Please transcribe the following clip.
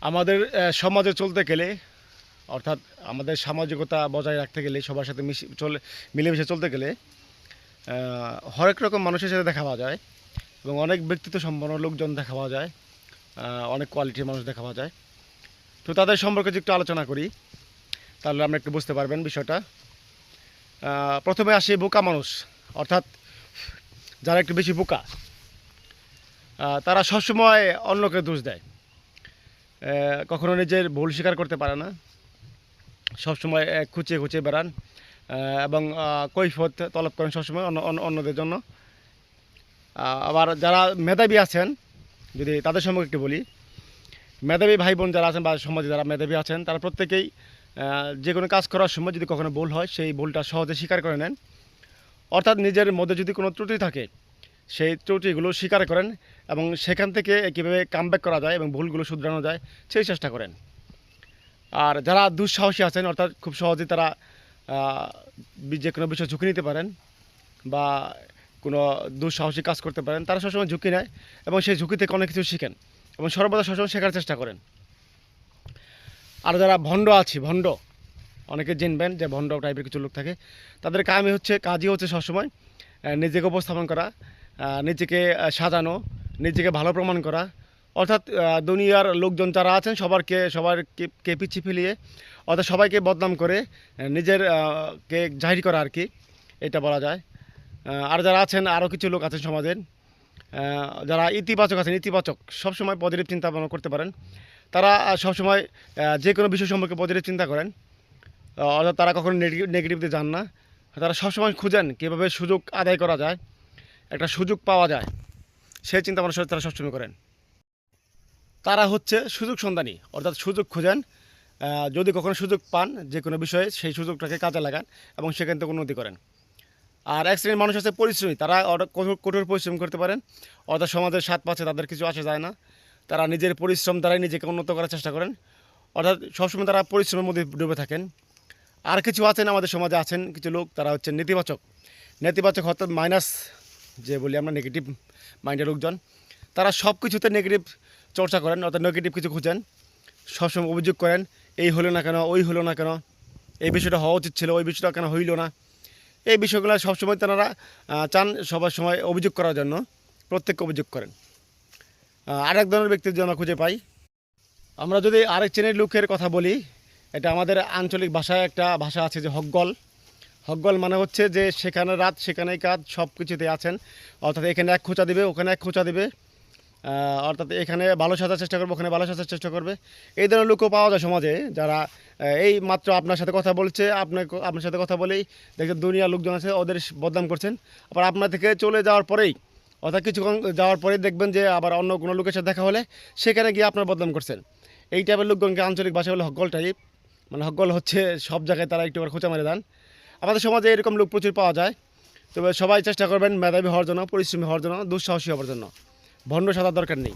আমাদের সমাজে চলতে গেলে, অর্থাৎ আমাদের সামাজিকতা বজায় রাখতে গেলে, সবার সাথে মিশে, চলে, মিলেমিশে চলতে গেলে হরেক রকম মানুষের সাথে দেখা পাওয়া যায় এবং অনেক ব্যক্তিত্ব সম্পন্ন লোকজন দেখা পাওয়া যায় অনেক কোয়ালিটির মানুষ দেখা পাওয়া যায়। তো তাদের সম্পর্কে যদি একটু আলোচনা করি, তাহলে আমরা একটু বুঝতে পারবেন বিষয়টা। প্রথমে আসি বোকা মানুষ, অর্থাৎ যারা একটু বেশি বোকা তারা সবসময় অন্যকে দোষ দেয়। কখনো নিজের ভুল স্বীকার করতে পারে না। সবসময় খুঁচিয়ে খুঁচিয়ে বেড়ান এবং কৈফত তলব করেন সবসময় অন্য- অন্যদের জন্য। আবার যারা মেধাবী আছেন, যদি তাদের সম্পর্কে একটু বলি, মেধাবী ভাই বোন যারা আছেন বা সমাজে যারা মেধাবী আছেন, তারা প্রত্যেকেই যে কোনো কাজ করার সময় যদি কখনো ভুল হয়, সেই ভুলটা সহজে স্বীকার করে নেন। অর্থাৎ নিজের মধ্যে যদি কোনো ত্রুটি থাকে সেই ত্রুটিগুলো স্বীকার করেন এবং সেখান থেকে কীভাবে কামব্যাক করা যায় এবং ভুলগুলো শুধরানো যায় সেই চেষ্টা করেন। আর যারা দুঃসাহসী আছেন, অর্থাৎ খুব সহজে তারা যে কোনো বিষয় ঝুঁকি নিতে পারেন বা কোনো দুঃসাহসী কাজ করতে পারেন, তারা সবসময় ঝুঁকি নেয় এবং সেই ঝুঁকি থেকে অনেক কিছু শিখেন এবং সর্বদা সবসময় শেখার চেষ্টা করেন। আর যারা ভণ্ড আছে, ভণ্ড, অনেকে চিনবেন যে ভণ্ড টাইপের কিছু লোক থাকে তাদের কামই হচ্ছে, কাজই হচ্ছে সবসময় নিজেকে উপস্থাপন করা নিজেকে সাজানো, নিজেকে ভালো প্রমাণ করা। অর্থাৎ দুনিয়ার লোকজন যারা আছেন, সবারকে সবার কে- কে পিছিয়ে ফেলিয়ে, অর্থাৎ সবাইকে বদনাম করে নিজের কে জাহির করা আর কি, এটা বলা যায়। আর যারা আছেন আরও কিছু লোক আছেন সমাজের যারা ইতিবাচক আছেন, ইতিবাচক, সবসময় পজিটিভ চিন্তা ভাবনা করতে পারেন। তারা সবসময় যে কোনো বিষয় সম্পর্কে পজিটিভ চিন্তা করেন। অর্থাৎ তারা কখনো নেগেটিভ নেগেটিভতে যান না। তারা সবসময় খুঁজেন কীভাবে সুযোগ আদায় করা যায়। একটা সুযোগ পাওয়া যায়। সেই চিন্তা ভাবনা তারা সবসময় করেন। তারা হচ্ছে সুযোগ সন্ধানী, অর্থাৎ সুযোগ খোঁজেন। যদি কখনো সুযোগ পান যে কোনো বিষয়ে, সেই সুযোগটাকে কাজে লাগান এবং সেখান থেকে উন্নতি করেন। আর এক শ্রেণির মানুষ আছে পরিশ্রমী, তারা কঠোর- পরিশ্রম করতে পারেন। অর্থাৎ সমাজের স্বাদ পাচ্ছে, তাদের কিছু আসে যায় না। তারা নিজের পরিশ্রম দ্বারাই নিজেকে উন্নত করার চেষ্টা করেন। অর্থাৎ সবসময় তারা পরিশ্রমের মধ্যে ডুবে থাকেন। আর কিছু আছেন আমাদের সমাজে, আছেন কিছু লোক, তারা হচ্ছে নেতিবাচক। নেতিবাচক অর্থাৎ মাইনাস যে বলি আমরা নেগেটিভ মাইন্ডের লোকজন, তারা সব কিছুতে নেগেটিভ চর্চা করেন, অর্থাৎ নেগেটিভ কিছু খুঁজেন, সবসময় অভিযোগ করেন, এই হলো না কেন, ওই হলো না কেন, এই বিষয়টা হওয়া উচিত ছিল, ওই বিষয়টা কেন হইল না। এই বিষয়গুলো সবসময় তারা চান সবার সময় অভিযোগ করার জন্য, প্রত্যেককে অভিযোগ করেন। আরেক ধরনের ব্যক্তির জন্য খুঁজে পাই, আমরা যদি আরেক শ্রেণির লোকের কথা বলি, এটা আমাদের আঞ্চলিক ভাষায় একটা ভাষা আছে যে হকগল হকগল মানে হচ্ছে যে সেখানে রাত, সেখানেই কাজ সব কিছুতে আছেন। অর্থাৎ এখানে এক খোঁচা দিবে, ওখানে এক খোঁচা দিবে। অর্থাৎ এখানে ভালো সাজার চেষ্টা করবে, ওখানে ভালো সাজার চেষ্টা করবে। এই ধরনের লোকও পাওয়া যায় সমাজে, যারা এই মাত্র আপনার সাথে কথা বলছে, আপনার আপনার সাথে কথা বলেই দেখছেন দুনিয়ার লোকজন আছে, ওদের বদনাম করছেন। আবার আপনার থেকে চলে যাওয়ার পরেই, অর্থাৎ কিছুক্ষণ যাওয়ার পরেই দেখবেন যে আবার অন্য কোনো লোকের সাথে দেখা হলে সেখানে গিয়ে আপনার বদনাম করছেন। এই টাইপের লোকজনকে আঞ্চলিক ভাষা বলে হকগল টাইপ মানে হকগল হচ্ছে সব জায়গায় তারা একটু খোঁচা মেরে দেন। আমাদের সমাজে এরকম লোক প্রচুর পাওয়া যায়। তবে সবাই চেষ্টা করবেন মেধাবী হওয়ার জন্য, পরিশ্রমী হওয়ার জন্য, দুঃসাহসী হওয়ার জন্য। ভণ্ড সাদার দরকার নেই।